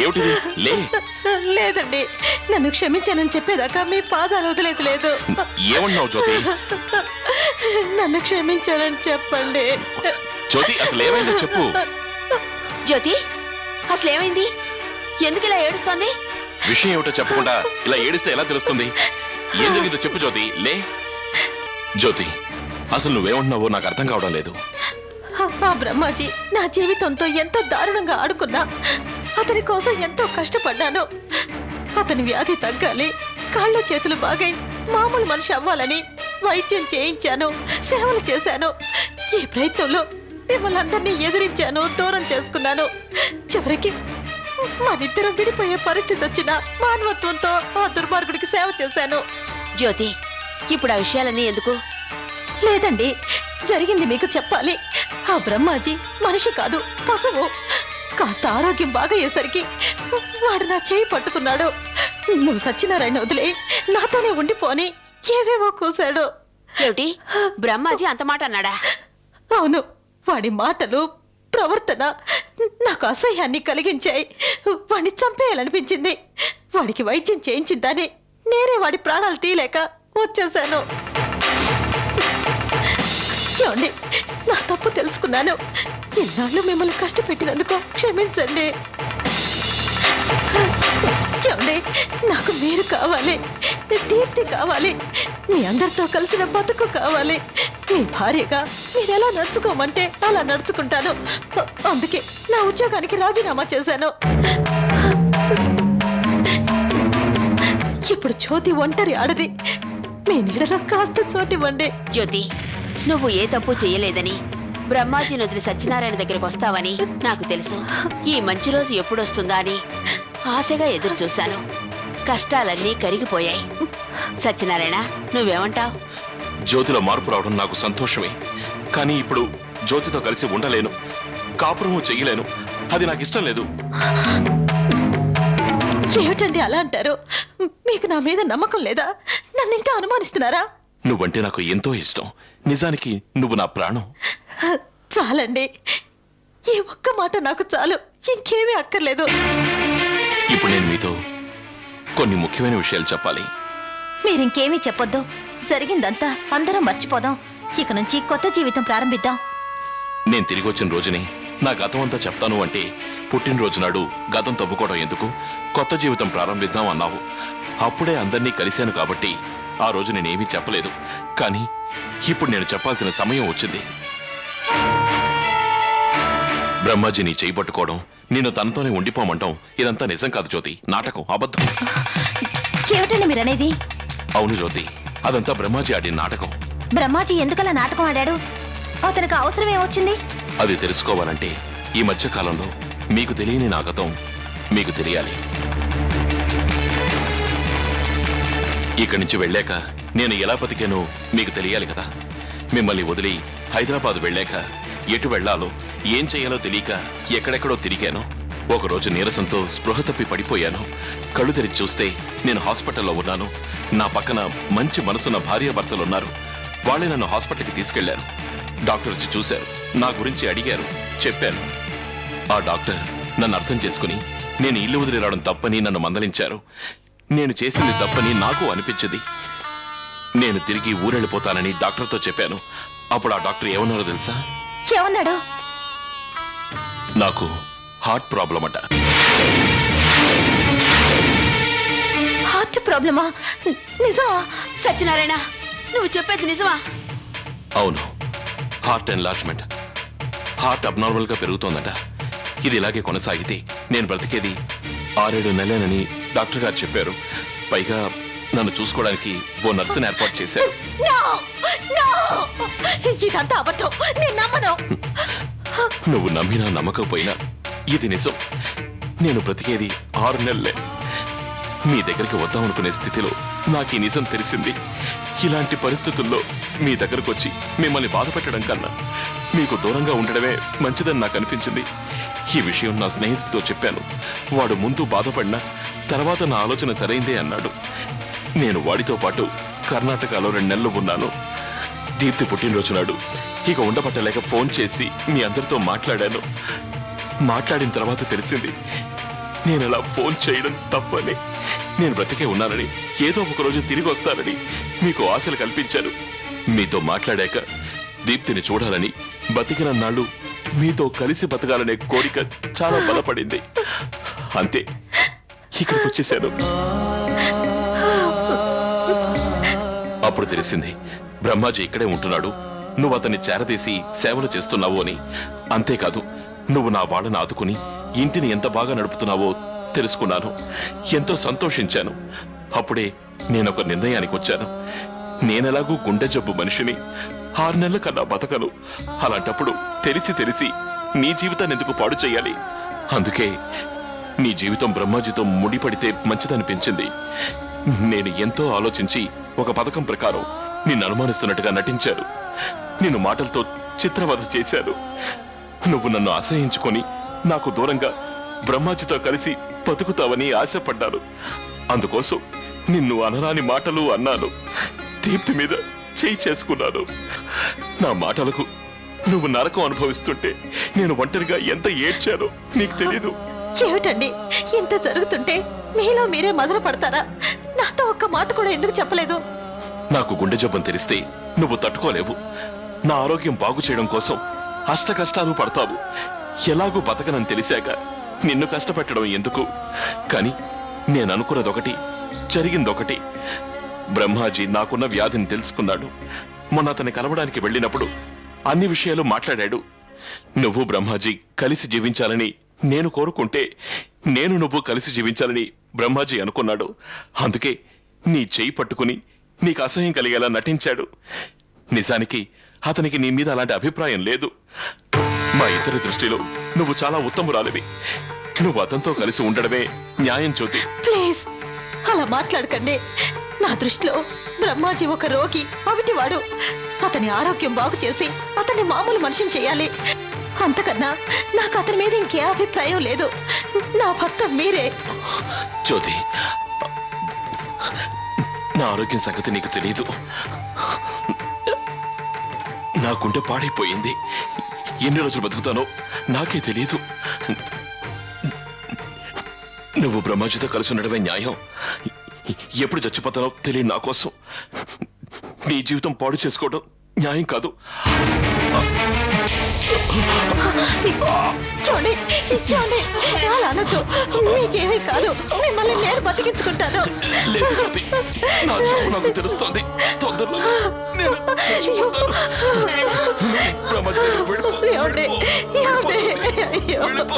ఏమిటిది? లే. లేదండి నన్ను క్షమించానని చెప్పేదాకా మీ పాదాలు వదిలేదు లేదు ఏమన్నావు జ్యోతి? నన్ను క్షమించానని చెప్పండి. జ్యోతి అసలు ఏమైందో చెప్పు. జ్యోతి అసలు ఏమైంది? ఎందుకు ఇలా ఏడుస్తోంది? విషయం ఏమిటో చెప్పకుండా ఇలా ఏడిస్తే ఎలా తెలుస్తుంది? ఏం జరిగిందో చెప్పు జ్యోతి లే. జ్యోతి అసలు నువ్వేమంటున్నావో నాకు అర్థం కావడం లేదు. ఆ బ్రహ్మాజీ నా జీవితంతో ఎంతో దారుణంగా ఆడుకున్నా అతని కోసం ఎంతో కష్టపడ్డాను. అతని వ్యాధి తగ్గాలి. కాళ్ళు చేతులు బాగై మామూలు మనిషి అవ్వాలని వైద్యం చేయించాను. సేవలు చేశాను. ఈ ప్రయత్నంలో మిమ్మల్ని అందరినీ ఎదిరించాను. దూరం చేసుకున్నాను. చివరికి మనిద్దరం విడిపోయే పరిస్థితి వచ్చిన మానవత్వంతో ఆ దుర్మార్గుడికి సేవ చేశాను. జ్యోతి ఇప్పుడు ఆ విషయాలన్నీ ఎందుకు? లేదండి. జరిగింది మీకు చెప్పాలి. ఆ బ్రహ్మాజీ మనిషి కాదు పశువు. కాస్త ఆరోగ్యం బాగయ్యేసరికి వాడు నా చేయి పట్టుకున్నాడు. నువ్వు సత్యనారాయణ వదిలే నాతోనే ఉండిపోని ఏవేవో కూశాడు ఏమిటి? బ్రహ్మాజీ అంత మాట అన్నాడా? అవును వాడి మాటలు ప్రవర్తన నాకు అసహ్యాన్ని కలిగించాయి. వాడిని చంపేయాలనిపించింది. వాడికి వైద్యం చేయించిందని నేనే వాడి ప్రాణాలు తీయలేక వచ్చేసాను నా తప్పు తెలుసుకున్నాను. ఇన్నాళ్ళు మిమ్మల్ని కష్టపెట్టినందుకు క్షమించండి. ఏమండి నాకు మీరు కావాలి దీప్తి కావాలి మీ అందరితో కలిసిన బతుకు కావాలి. మీ భార్యగా మీరు ఎలా నడుచుకోమంటే అలా నడుచుకుంటాను. అందుకే నా ఉద్యోగానికి రాజీనామా చేశాను. ఇప్పుడు జ్యోతి ఒంటరి ఆడది మీ నీడలో కాస్త చోటివ్వండి. జ్యోతి నువ్వు ఏ తప్పు చేయలేదని బ్రహ్మాజీ నదులు సత్యనారాయణ దగ్గరికి వస్తావని నాకు తెలుసు. ఈ మంచి రోజు ఎప్పుడొస్తుందా అని ఆశగా ఎదురు చూశాను. కష్టాలన్నీ కరిగిపోయాయి. సత్యనారాయణ నువ్వేమంటావ్? జ్యోతిలో మార్పు రావడం నాకు సంతోషమే. కానీ ఇప్పుడు జ్యోతితో కలిసి ఉండలేను. కాపురము చెయ్యలేను. అది నాకు ఇష్టం లేదు. ఏమిటండి అలా అంటారు? మీకు నా మీద నమ్మకం లేదా? నన్ను ఇంకా అనుమానిస్తున్నారా? నువ్వంటే నాకు ఎంతో ఇష్టం. నిజానికి నువ్వు నా ప్రాణం. చాలండి. ఈ ఒక్క మాట నాకు చాలు. ఇంకేమీ అక్కర్లేదు. ఇప్పుడు నేను మీతో కొన్ని ముఖ్యమైన విషయాలు చెప్పాలి. మీరింకేమీ చెప్పొద్దు. జరిగిందంతా అందరం మర్చిపోదాం. ఇక నుంచి కొత్త జీవితం ప్రారంభిద్దాం. నేను తిరిగి వచ్చిన రోజుని నా గతం అంతా చెప్తాను అంటే పుట్టినరోజు నాడు గతం తవ్వుకోవడం ఎందుకు? కొత్త జీవితం ప్రారంభిద్దాం అన్నావు. అప్పుడే అందరినీ కలిశాను కాబట్టి ఆ రోజు నేనేమీ చెప్పలేదు. కానీ ఇప్పుడు నేను చెప్పాల్సిన సమయం వచ్చింది. బ్రహ్మాజీని చేయి పట్టుకోవడం నిన్ను తనతోనే ఉండిపోమంటాం ఇదంతా నిజం కాదు జ్యోతి. నాటకం అబద్ధం. ఏమిటండి మీరనేది? అవును జ్యోతి అదంతా బ్రహ్మాజీ ఆడిన నాటకం. బ్రహ్మాజీ ఎందుకలా నాటకం ఆడాడు? అతనికి అవసరం ఏమొచ్చింది? అది తెలుసుకోవాలంటే ఈ మధ్య కాలంలో మీకు తెలియని నా గతం మీకు తెలియాలి. ఇక్కడి నుంచి వెళ్ళాక నేను ఎలా బతికానో మీకు తెలియాలి కదా. మిమ్మల్ని వదిలి హైదరాబాద్ వెళ్ళాక ఎటు వెళ్ళాలో ఏం చేయాలో తెలియక ఎక్కడెక్కడో తిరిగాను. ఒకరోజు నీరసంతో స్పృహ తప్పి పడిపోయాను. కళ్ళు తెరిచి చూస్తే నేను హాస్పిటల్లో ఉన్నాను. నా పక్కన మంచి మనసున్న భార్యాభర్తలు ఉన్నారు. వాళ్ళే నన్ను హాస్పిటల్కి తీసుకెళ్ళారు. డాక్టర్ వచ్చి చూశారు. నా గురించి అడిగారు. చెప్పాను. ఆ డాక్టర్ నన్ను అర్థం చేసుకుని నేను ఇల్లు వదిలి రావడం తప్పని నన్ను మందలించారు. నేను చేసింది తప్పని నాకు అనిపించింది. నేను తిరిగి ఊరెళ్ళిపోతానని డాక్టర్తో చెప్పాను. అప్పుడు ఆ డాక్టర్ ఏమన్నారో తెలుసా? ఏమన్నాడు? నాకు హార్ట్ ప్రాబ్లం అట. హార్ట్ ప్రాబ్లమా? నిజమా సత్యనారాయణ? నువ్వు చెప్పేది నిజమా? అవును. Heart enlargement. హార్ట్ అబ్నార్మల్గా పెరుగుతోందట. ఇది ఇలాగే కొనసాగితే నేను బ్రతికేది ఆరేడు నెలలని డాక్టర్ గారు చెప్పారు. పైగా నన్ను చూసుకోవడానికి ఓ నర్సుని ఏర్పాటు చేశారు! ఇదంతా అబద్ధం. నేను నమ్మను. నువ్వు నమ్మినా నమ్మకపోయినా ఇది నిజం. నేను బ్రతికేది ఆరు నెలలే. మీ దగ్గరికి వద్దామనుకునే స్థితిలో నాకు ఈ నిజం తెలిసింది. ఇలాంటి పరిస్థితుల్లో మీ దగ్గరకు వచ్చి మిమ్మల్ని బాధ పెట్టడం కన్నా మీకు దూరంగా ఉండడమే మంచిదని నాకు అనిపించింది. ఈ విషయం నా స్నేహితుడితో చెప్పాను. వాడు ముందు బాధపడినా తర్వాత నా ఆలోచన సరైందే అన్నాడు. నేను వాడితో పాటు కర్ణాటకలో రెండు నెలలు ఉన్నాను. దీప్తి పుట్టినరోజు నాడు ఇక ఉండబట్టలేక ఫోన్ చేసి మీ అందరితో మాట్లాడాను. మాట్లాడిన తర్వాత తెలిసింది నేను అలా ఫోన్ చేయడం తప్పని. నేను బ్రతికే ఉన్నానని ఏదో ఒక రోజు తిరిగి వస్తానని మీకు ఆశలు కల్పించాను. మీతో మాట్లాడాక దీప్తిని చూడాలని బతికిన నాళ్ళు మీతో కలిసి బతకాలనే కోరిక చాలా బలపడింది. అంతే ఇక్కడికి వచ్చేసాను. అప్పుడు తెలిసింది బ్రహ్మాజీ ఇక్కడే ఉంటున్నాడు. నువ్వు అతన్ని చేరదీసి సేవలు చేస్తున్నావు అని. అంతేకాదు నువ్వు నా వాళ్ళని ఆదుకుని ఇంటిని ఎంత బాగా నడుపుతున్నావో తెలుసుకున్నాను. ఎంతో సంతోషించాను. అప్పుడే నేనొక నిర్ణయానికి వచ్చాను నేనెలాగూ గుండె జబ్బు మనిషిని ఆరు నెలల కన్నా బతకను. అలాంటప్పుడు తెలిసి తెలిసి నీ జీవితాన్ని ఎందుకు పాడు చేయాలి? అందుకే నీ జీవితం బ్రహ్మాజీతో ముడిపడితే మంచిదనిపించింది. నేను ఎంతో ఆలోచించి ఒక పథకం ప్రకారం నిన్ను అనుమానిస్తున్నట్టుగా నటించారు. నిన్ను మాటలతో చిత్రవధ చేశాను నువ్వు నన్ను ఆశ్రయించుకొని నాకు దూరంగా బ్రహ్మాజీతో కలిసి బతుకుతావని ఆశపడ్డాను. అందుకోసం నిన్ను అనరాని మాటలు అన్నాను. దీప్తి మీద చేయి చేసుకున్నాను. నా మాటలకు నువ్వు నరకం అనుభవిస్తుంటే నేను ఒంటరిగా ఎంత ఏడ్చానో నీకు తెలీదు. ఏమిటండి ఇంత జరుగుతుంటే మీలో మీరే మొదలు పడతారా నాతో ఒక్క మాట కూడా ఎందుకు చెప్పలేదు? నాకు గుండె జబ్బం తెలిస్తే నువ్వు తట్టుకోలేవు. నా ఆరోగ్యం బాగు చేయడం కోసం అష్ట కష్టాలు పడతావు. ఎలాగూ బతకనని తెలిసాక నిన్ను కష్టపెట్టడం ఎందుకు? కాని నేను అనుకున్నదొకటి జరిగిందొకటి. బ్రహ్మాజీ నాకున్న వ్యాధిని తెలుసుకున్నాడు. మొన్న అతన్ని కలవడానికి వెళ్ళినప్పుడు అన్ని విషయాలు మాట్లాడాడు. నువ్వు బ్రహ్మాజీ కలిసి జీవించాలని నేను కోరుకుంటే నేను నువ్వు కలిసి జీవించాలని బ్రహ్మాజీ అనుకున్నాడు. అందుకే నీ చేయి పట్టుకుని నీకు అసహ్యం కలిగేలా నటించాడు. నిజానికి అతనికి నీ మీద అలాంటి అభిప్రాయం లేదు. మా ఇద్దరి దృష్టిలో నువ్వు చాలా ఉత్తమురాలివి. నువ్వు అతనితో కలిసి ఉండడమే న్యాయం జ్యోతి. ప్లీజ్ అలా మాట్లాడకండి. నా దృష్టిలో బ్రహ్మాజీ ఒక రోగి అవిటివాడు. అతని ఆరోగ్యం బాగు చేసి అతన్ని మామూలు మనిషిని చేయాలి. అంతకన్నా నాకు అతని మీద ఇంకే అభిప్రాయం లేదు. నా భర్త మీరే. జ్యోతి నా ఆరోగ్యం సంగతి నీకు తెలియదు నా గుండె పాడైపోయింది. ఎన్ని రోజులు బతుకుతానో నాకే తెలియదు నువ్వు బ్రహ్మాజీతో కలిసి ఉండడమే న్యాయం. ఎప్పుడు చచ్చిపోతానో తెలియదు నా కోసం. నీ జీవితం పాడు చేసుకోవడం న్యాయం కాదు. చూడండి చూడండి అలా అనొద్దు మీకేమీ కాదు మిమ్మల్ని నేను బతికించుకుంటాను నా చావు నాకు తెలుస్తోంది తొందరలో నేను చచ్చిపోతాను బ్రహ్మాజీ దగ్గరికి వెళ్ళిపో. ఏమండి? వెళ్ళిపో. ఏమండి? అయ్యో. వెళ్ళిపో.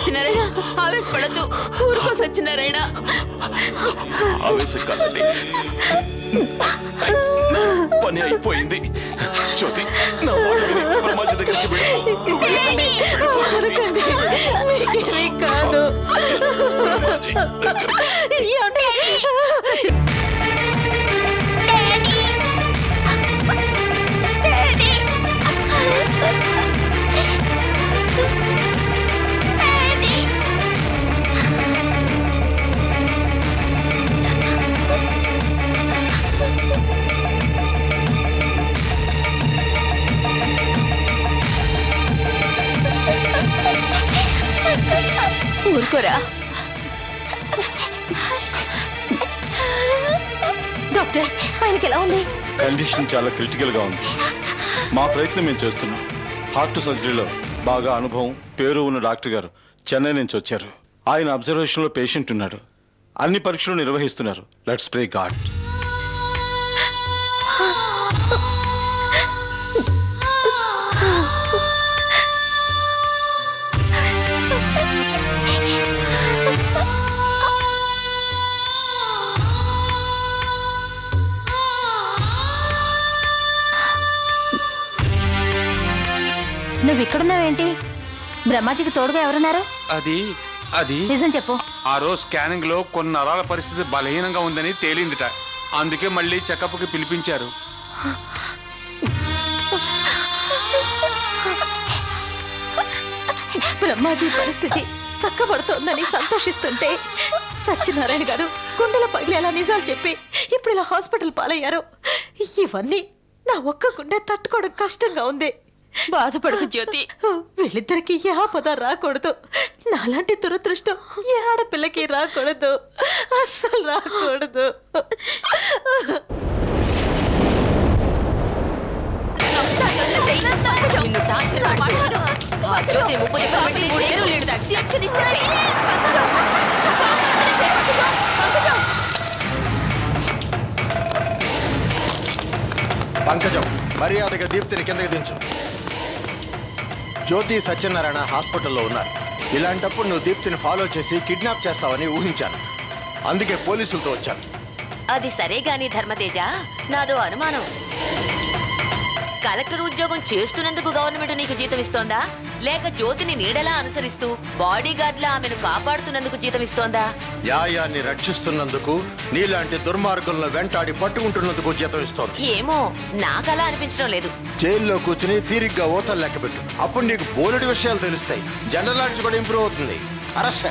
సత్యనారాయణ ఆవేశపడద్దు. ఊరుకో సత్యనారాయణ. ఆవేశం కాదండి పని అయిపోయింది. జ్యోతి నా బ్రహ్మాజీ దగ్గరికి కాదు. ఊరుకోరా డాక్టర్ ఆయనకి ఎలా ఉంది? కండిషన్ చాలా క్రిటికల్గా ఉంది. మా ప్రయత్నం మేము చేస్తున్నాం. హార్ట్ సర్జరీలో బాగా అనుభవం పేరు ఉన్న డాక్టర్ గారు చెన్నై నుంచి వచ్చారు. ఆయన అబ్జర్వేషన్లో పేషెంట్ ఉన్నాడు. అన్ని పరీక్షలు నిర్వహిస్తున్నారు. Let's pray god. నువ్వు ఇక్కడున్నావేంటి బ్రహ్మాజీకి తోడుగా ఎవరున్నారు? అది అది. నిజం చెప్పు. ఆ రోజు స్కానింగ్లో కొన్ని నరాల పరిస్థితి బలహీనంగా ఉందని తేలిందిట. అందుకే మళ్ళీ చెకప్కి పిలిపించారు. బ్రహ్మాజీ పరిస్థితి చక్కబడుతోందని సంతోషిస్తుంటే సత్యనారాయణ గారు గుండెల పగిలేలా నిజాలు చెప్పి ఇప్పుడు ఇలా హాస్పిటల్ పాలయ్యారు. ఇవన్నీ నా ఒక్క గుండె తట్టుకోవడం కష్టంగా ఉంది. బాధపడకు జ్యోతి. వీళ్ళిద్దరికి ఏ ఆపద రాకూడదు. నాలాంటి దురదృష్టం ఏ ఆడపిల్లకి రాకూడదు. అస్సలు రాకూడదు. పంకజం మర్యాదగా దీప్తిని కిందకి దించు. జ్యోతి సత్యనారాయణ హాస్పిటల్లో ఉన్నారు. ఇలాంటప్పుడు నువ్వు దీప్తిని ఫాలో చేసి కిడ్నాప్ చేస్తావని ఊహించాను. అందుకే పోలీసులతో వచ్చాను. అది సరే గాని ధర్మతేజ నాదో అనుమానం. కలెక్టర్ ఉద్యోగం చేస్తున్నందుకు గవర్నమెంట్ నీకు జీతం ఇస్తోందా? లేక జ్యోతిని నీడలా అనుసరిస్తూ బాడీ గార్డ్లా ఆమెను కాపాడుతున్నందుకు జీతం ఇస్తోందా? న్యాయాన్ని రక్షిస్తున్నందుకు నీలాంటి దుర్మార్గులను వెంటాడి పట్టుకుంటున్నందుకు జీతం ఇస్తోంది. ఏమో నాకలా అనిపించడం లేదు. జైల్లో కూర్చుని తీరిగ్గా ఓచలు లెక్కబెట్టు అప్పుడు నీకు బోలెడు విషయాలు తెలుస్తాయి. జనరల్ నాలెడ్జ్ కూడా ఇంప్రూవ్ అవుతుంది. అరెస్ట్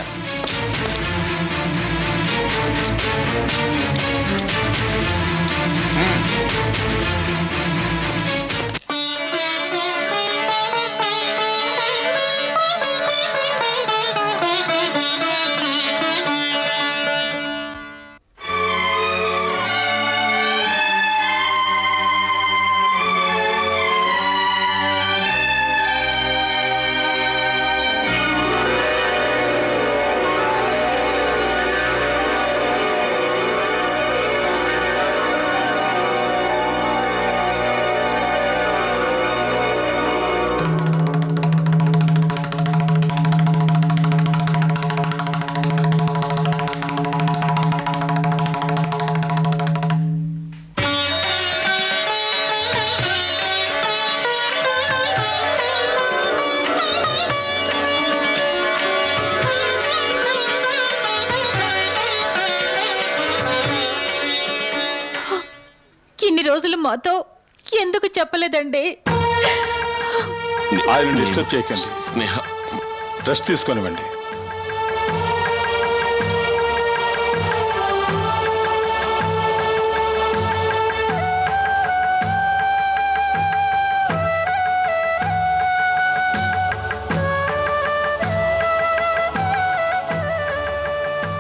మాతో ఎందుకు చెప్పలేదండి? ఆయన డిస్టర్బ్ చేయకండి. స్నేహ రెస్ట్ తీసుకొనివ్వండి.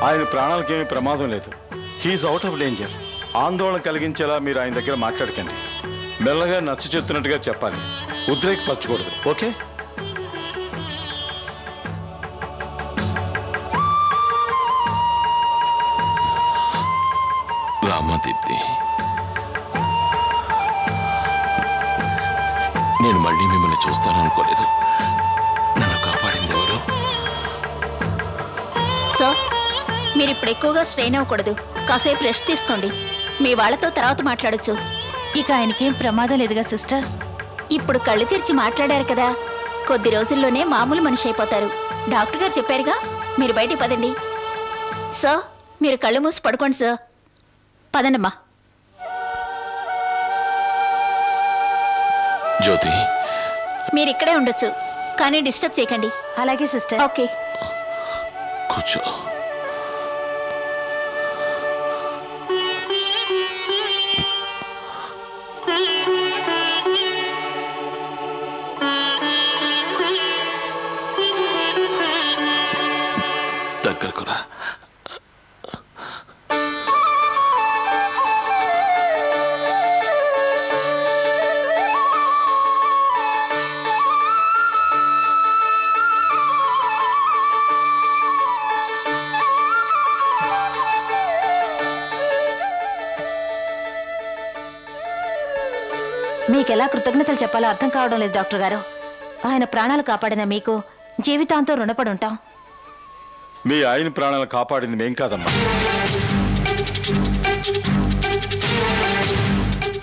ఆయన ప్రాణాలకేమీ ప్రమాదం లేదు. హీఈస్ అవుట్ ఆఫ్ డేంజర్ ఆందోళన కలిగించేలా మీరు ఆయన దగ్గర మాట్లాడకండి. మెల్లగా నచ్చ చెప్తున్నట్టుగా చెప్పాలి. ఉద్రేకపరచకూడదు. ఓకే? రామా దీప్తి నేను మళ్ళీ మిమ్మల్ని చూస్తాననుకోలేదు. నన్ను కాపాడింది ఎవరు సార్ మీరు ఇప్పుడు ఎక్కువగా స్ట్రెయిన్ అవ్వకూడదు. కాసేపు రెస్ట్ తీసుకోండి. మీ వాళ్ళతో తర్వాత మాట్లాడొచ్చు. ఇక ఆయనకేం ప్రమాదం లేదుగా సిస్టర్. ఇప్పుడు కళ్ళు తెరిచి మాట్లాడారు కదా. కొద్ది రోజుల్లోనే మామూలు మనిషి అయిపోతారు డాక్టర్ గారు చెప్పారుగా మీరు బయటికి పదండి. సార్ మీరు కళ్ళు మూసి పడుకోండి సార్. పదండమ్మా జ్యోతి. మీరు ఇక్కడే ఉండొచ్చు కానీ డిస్టర్బ్ చేయకండి. అలాగే సిస్టర్. ఓకే. కూర్చో. మీకెలా కృతజ్ఞతలు చెప్పాలో అర్థం కావడం లేదు డాక్టర్ గారు. ఆయన ప్రాణాలు కాపాడిన మీకు జీవితాంతో రుణపడి ఉంటాం. మీ ఆయన ప్రాణాలు కాపాడింది మేం కాదమ్మా.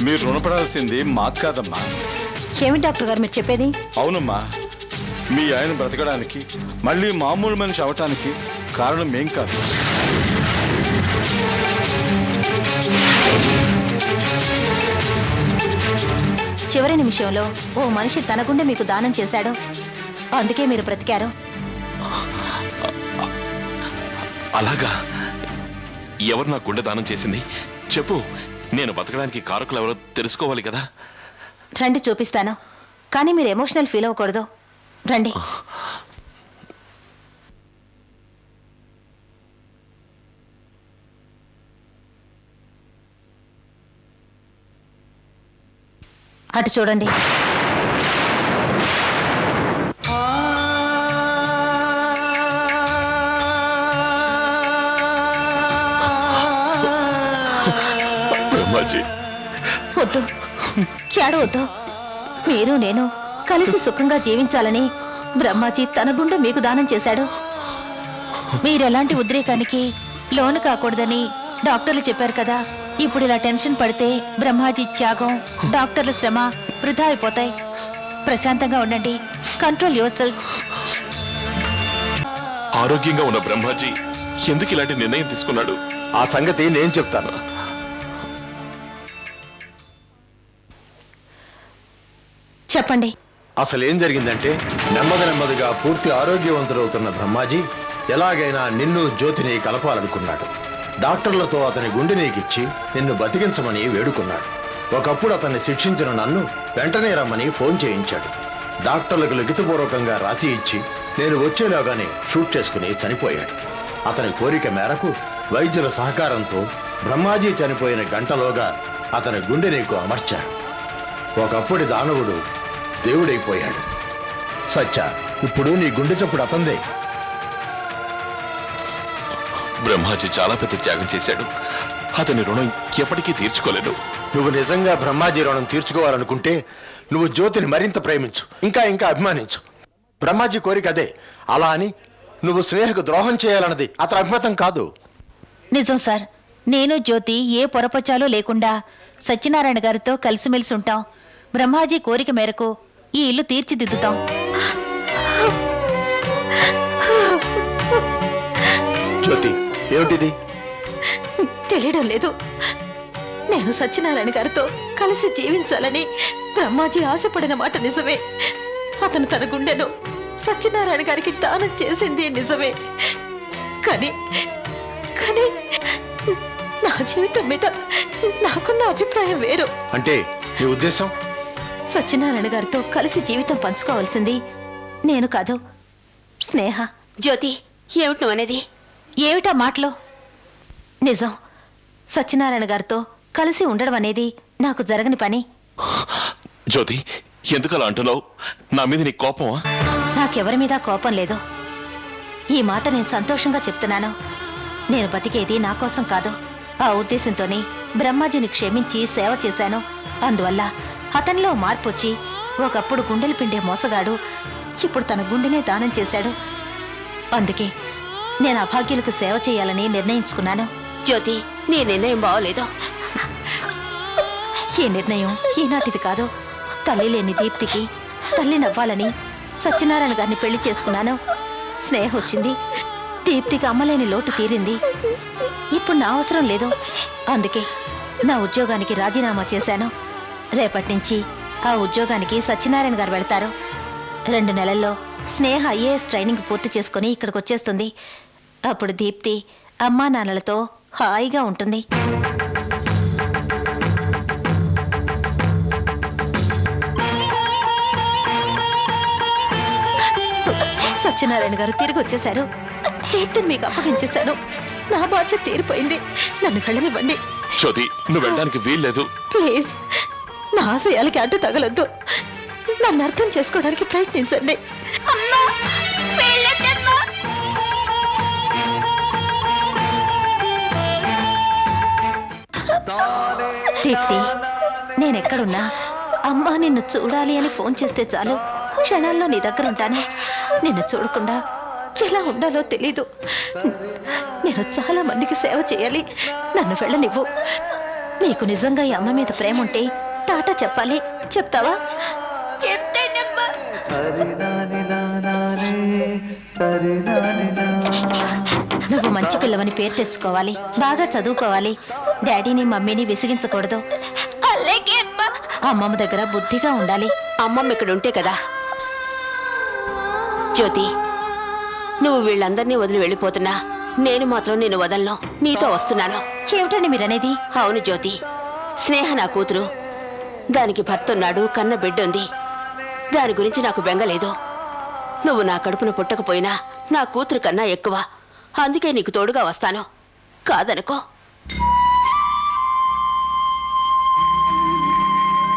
మీరు రుణపడాల్సింది మాకు కాదమ్మా. ఏమి డాక్టర్ గారు మీరు చెప్పేది? అవునమ్మా. మీ ఆయన బ్రతకడానికి మళ్ళీ మామూలు మనిషి అవటానికి కారణం మేం కాదు. చివరి నిమిషంలో ఓ మనిషి తన గుండె మీకు దానం చేశాడు. అందుకే మీరు బ్రతికారు. అలాగా. ఎవరు నా గుండె దానం చేసింది? చెప్పు నేను బతకడానికి కారకులు ఎవరో తెలుసుకోవాలి కదా? రండి చూపిస్తాను. కానీ మీరు ఎమోషనల్ ఫీల్ అవ్వకూడదు. రండి. అటు చూడండి. బ్రహ్మాజీ. వద్దు. వద్దు. మీరు నేను కలిసి సుఖంగా జీవించాలని బ్రహ్మాజీ తన గుండె మీకు దానం చేశాడు. మీరెలాంటి ఉద్రేకానికి లోను కాకూడదని డాక్టర్లు చెప్పారు కదా. ఇప్పుడు ఇలా టెన్షన్ పడితే బ్రహ్మాజీ త్యాగం డాక్టర్ల శ్రమ వృధా అయిపోతాయి ప్రశాంతంగా ఉండండి. Control yourself. ఆరోగ్యంగా ఉన్న బ్రహ్మాజీ ఎందుకు ఇలాంటి నిర్ణయం తీసుకున్నాడు? ఆ సంగతి నేను చెప్తాను. చెప్పండి. అసలు ఏం జరిగిందంటే నెమ్మది నెమ్మదిగా పూర్తి ఆరోగ్యవంతుడవుతున్న బ్రహ్మాజీ ఎలాగైనా నిన్ను జ్యోతిని కలపాలనుకున్నాడు. డాక్టర్లతో అతని గుండె నీకిచ్చి నిన్ను బతికించమని వేడుకున్నాడు. ఒకప్పుడు అతన్ని శిక్షించిన నన్ను వెంటనే రమ్మని ఫోన్ చేయించాడు. డాక్టర్లకు లిఖితపూర్వకంగా రాసి ఇచ్చి నేను వచ్చేలాగానే షూట్ చేసుకుని చనిపోయాడు. అతని కోరిక మేరకు వైద్యుల సహకారంతో బ్రహ్మాజీ చనిపోయిన గంటలోగా అతని గుండె నీకు అమర్చారు. ఒకప్పుడు దానవుడు దేవుడైపోయాడు. సచ్చా ఇప్పుడు నీ గుండె చప్పుడు అతందే. బ్రహ్మాజీ చాలా పెద్ద త్యాగం చేశాడు. అతని రుణం ఎప్పటికీ తీర్చుకోలేను నువ్వు నిజంగా బ్రహ్మాజీ రుణం తీర్చుకోవాలనుకుంటే నువ్వు జ్యోతిని మరింత ప్రేమించు ఇంకా ఇంకా అభిమానించు. బ్రహ్మాజీ కోరిక అదే. అలా అని నువ్వు స్నేహకు ద్రోహం చేయాలన్నది అతని అభిమతం కాదు. నిజం సార్. నేను జ్యోతి ఏ పొరపచాలు లేకుండా సత్యనారాయణ గారితో కలిసిమెలిసి ఉంటాం. బ్రహ్మాజీ కోరిక మేరకు ఈ ఇల్లు తీర్చిదిద్దుతాం. జ్యోతి ఏమిటిది? తెలియడం లేదు. నేను సత్యనారాయణ గారితో కలిసి జీవించాలని బ్రహ్మాజీ ఆశపడిన మాట నిజమే. అతను తన గుండెను సత్యనారాయణ గారికి దానం చేసింది నిజమే. కానీ కానీ నా జీవితం మీద నాకున్న అభిప్రాయం వేరు. అంటే నీ ఉద్దేశం? సత్యనారాయణ గారితో కలిసి జీవితం పంచుకోవాల్సింది నేను కాదు స్నేహ. జ్యోతి ఏమిటి నువ్వు అనేది? ఏమిటా మాటలో? నిజం. సత్యనారాయణ గారితో కలిసి ఉండడం అనేది నాకు జరగని పని. జ్యోతి ఎందుకు అలా అంటున్నావు? నా మీద నీ కోపమా? నాకెవరి మీద కోపం లేదు. ఈ మాట నేను సంతోషంగా చెప్తున్నాను. నేను బతికేది నా కోసం కాదు. ఆ ఉద్దేశంతోనే బ్రహ్మాజీని క్షమించి సేవ చేశాను. అందువల్ల అతనిలో మార్పు వచ్చి ఒకప్పుడు గుండెలు పిండే మోసగాడు ఇప్పుడు తన గుండెనే దానం చేశాడు. అందుకే నేను అభాగ్యులకు సేవ చేయాలని నిర్ణయించుకున్నాను. జ్యోతి నీ నిర్ణయం బాగోలేదు. ఈ నిర్ణయం ఈనాటిది కాదు. తల్లి లేని దీప్తికి తల్లి నవ్వాలని సత్యనారాయణ గారిని పెళ్ళి చేసుకున్నాను. స్నేహ వచ్చింది. దీప్తికి అమ్మలేని లోటు తీరింది. ఇప్పుడు నా అవసరం లేదు. అందుకే నా ఉద్యోగానికి రాజీనామా చేశాను. రేపటి నుంచి ఆ ఉద్యోగానికి సత్యనారాయణ గారు వెళ్తారు. రెండు నెలల్లో స్నేహ ఐఏఎస్ ట్రైనింగ్ పూర్తి చేసుకుని ఇక్కడికి వచ్చేస్తుంది. అప్పుడు దీప్తి అమ్మా నాన్నలతో హాయిగా ఉంటుంది. సత్యనారాయణ గారు తిరిగి వచ్చేశారు. దీప్తిని మీకు అప్పగించేశాను. నా బాధ్యత తీరిపోయింది. నన్ను వెళ్ళనివ్వండి. జ్యోతి నువ్వు వెళ్ళడానికి వీల్లేదు. ప్లీజ్ నా ఆశయాలకి అడ్డు తగలొద్దు. నన్ను అర్థం చేసుకోవడానికి ప్రయత్నించండి. దీప్తి నేనెక్కడున్నా? అమ్మా నిన్ను చూడాలి అని ఫోన్ చేస్తే చాలు. క్షణాల్లో నీ దగ్గర ఉంటాను నిన్ను చూడకుండా ఎలా ఉండాలో తెలీదు. నేను చాలా మందికి సేవ చేయాలి. నన్ను వెళ్ళనివ్వు. నీకు నిజంగా ఈ అమ్మ మీద ప్రేమ ఉంటే టాటా చెప్పాలి. చెప్తావా? చెప్తానమ్మా. నువ్వు మంచి పిల్లవని పేరు తెచ్చుకోవాలి బాగా చదువుకోవాలి. డాడీని మమ్మీని విసిగించకూడదు. అలాగే అమ్మమ్మ దగ్గర బుద్ధిగా ఉండాలి. అమ్మమ్మ ఇక్కడ ఉంటే కదా. జ్యోతి నువ్వు వీళ్ళందరినీ వదిలి వెళ్ళిపోతున్నా. నేను మాత్రం నేను వదలను. నీతో వస్తున్నాను. ఏమిటండి మీరనేది? అవును జ్యోతి. స్నేహ నా కూతురు. దానికి భర్త ఉన్నాడు కన్న బిడ్డ ఉంది దాని గురించి నాకు బెంగలేదు. నువ్వు నా కడుపున పుట్టకపోయినా నా కూతురు కన్నా ఎక్కువ. అందుకే నీకు తోడుగా వస్తాను. కాదనుకో.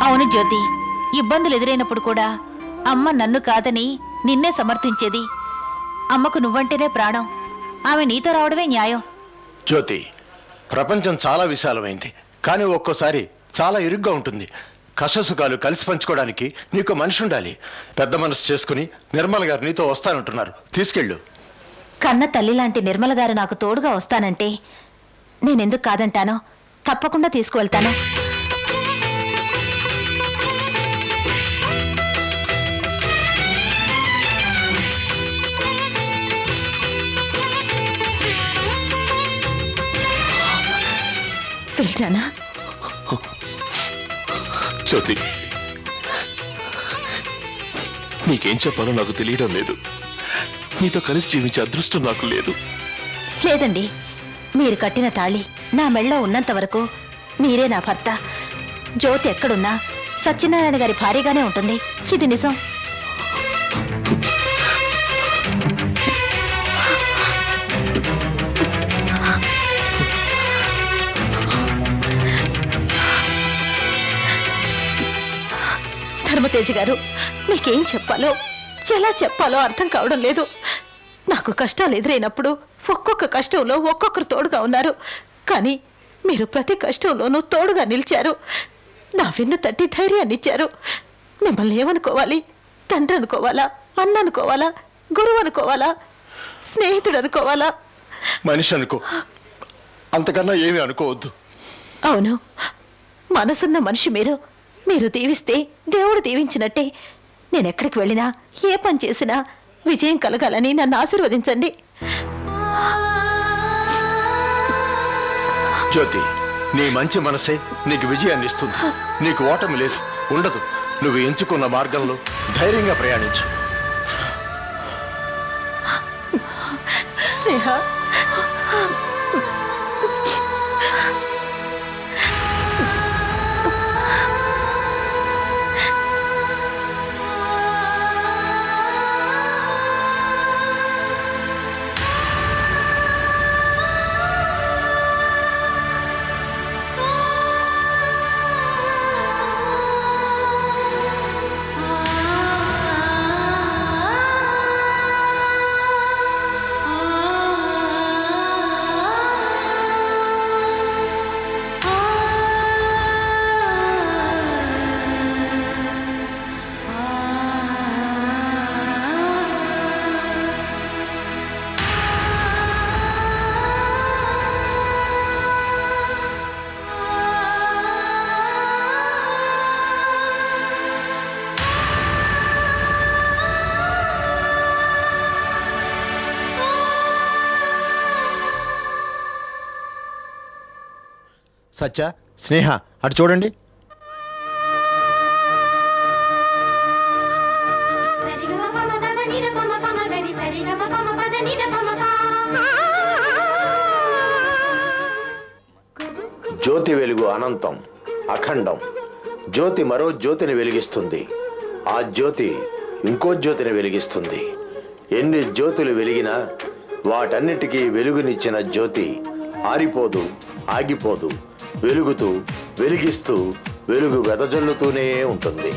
అవును జ్యోతి ఇబ్బందులు ఎదురైనప్పుడు కూడా అమ్మ నన్ను కాదని నిన్నే సమర్థించేది. అమ్మకు నువ్వంటేనే ప్రాణం ఆమె నీతో రావడమే న్యాయం. జ్యోతి ప్రపంచం చాలా విశాలమైంది కానీ ఒక్కోసారి చాలా ఇరుగ్గా ఉంటుంది. కష్టసుఖాలు కలిసి పంచుకోవడానికి నీకు మనిషి ఉండాలి. పెద్ద మనసు చేసుకుని నిర్మల గారు నీతో వస్తానంటున్నారు. తీసుకెళ్ళు. కన్న తల్లి లాంటి నిర్మల గారు నాకు తోడుగా వస్తానంటే నేనెందుకు కాదంటానో తప్పకుండా తీసుకువెళ్తాను. వెళ్ళరానా జ్యోతి నీకేం చెప్పాలో నాకు తెలియడం లేదు. నీతో కలిసి జీవించే అదృష్టం నాకు లేదు. లేదండి. మీరు కట్టిన తాళి నా మెళ్ళో ఉన్నంత వరకు మీరే నా భర్త. జ్యోతి ఎక్కడున్నా సత్యనారాయణ గారి భారీగానే ఉంటుంది. ఇది నిజం. ధర్మతేజ గారు మీకేం చెప్పాలో ఎలా చెప్పాలో అర్థం కావడం లేదు. నాకు కష్టాలు ఎదురైనప్పుడు ఒక్కొక్క కష్టంలో ఒక్కొక్కరు తోడుగా ఉన్నారు. కానీ మీరు ప్రతి కష్టంలోనూ తోడుగా నిలిచారు. నా వెన్ను తట్టి ధైర్యాన్ని ఇచ్చారు. మిమ్మల్ని ఏమనుకోవాలి? తండ్రి అనుకోవాలా? అన్న అనుకోవాలా? గురువు అనుకోవాలా? స్నేహితుడు అనుకోవాలా? మనిషి అనుకో. అంతకన్నా ఏమీ అనుకోవద్దు. అవును. మనసున్న మనిషి మీరు. మీరు దీవిస్తే దేవుడు దీవించినట్టే. నేను ఎక్కడికి వెళ్ళినా ఏ పని చేసినా విజయం కలగాలని నన్ను ఆశీర్వదించండి. జ్యోతి నీ మంచి మనసే నీకు విజయాన్ని ఇస్తుంది. నీకు ఓటమి లేదు ఉండదు. నువ్వు ఎంచుకున్న మార్గంలో ధైర్యంగా ప్రయాణించు. స్నేహ సత్య స్నేహ అటు చూడండి. జ్యోతి వెలుగు అనంతం అఖండం. జ్యోతి మరో జ్యోతిని వెలిగిస్తుంది. ఆ జ్యోతి ఇంకో జ్యోతిని వెలిగిస్తుంది. ఎన్ని జ్యోతులు వెలిగినా వాటన్నిటికీ వెలుగునిచ్చిన జ్యోతి ఆరిపోదు ఆగిపోదు. వెలుగుతూ వెలిగిస్తూ వెలుగు వెదజల్లుతూనే ఉంటుంది.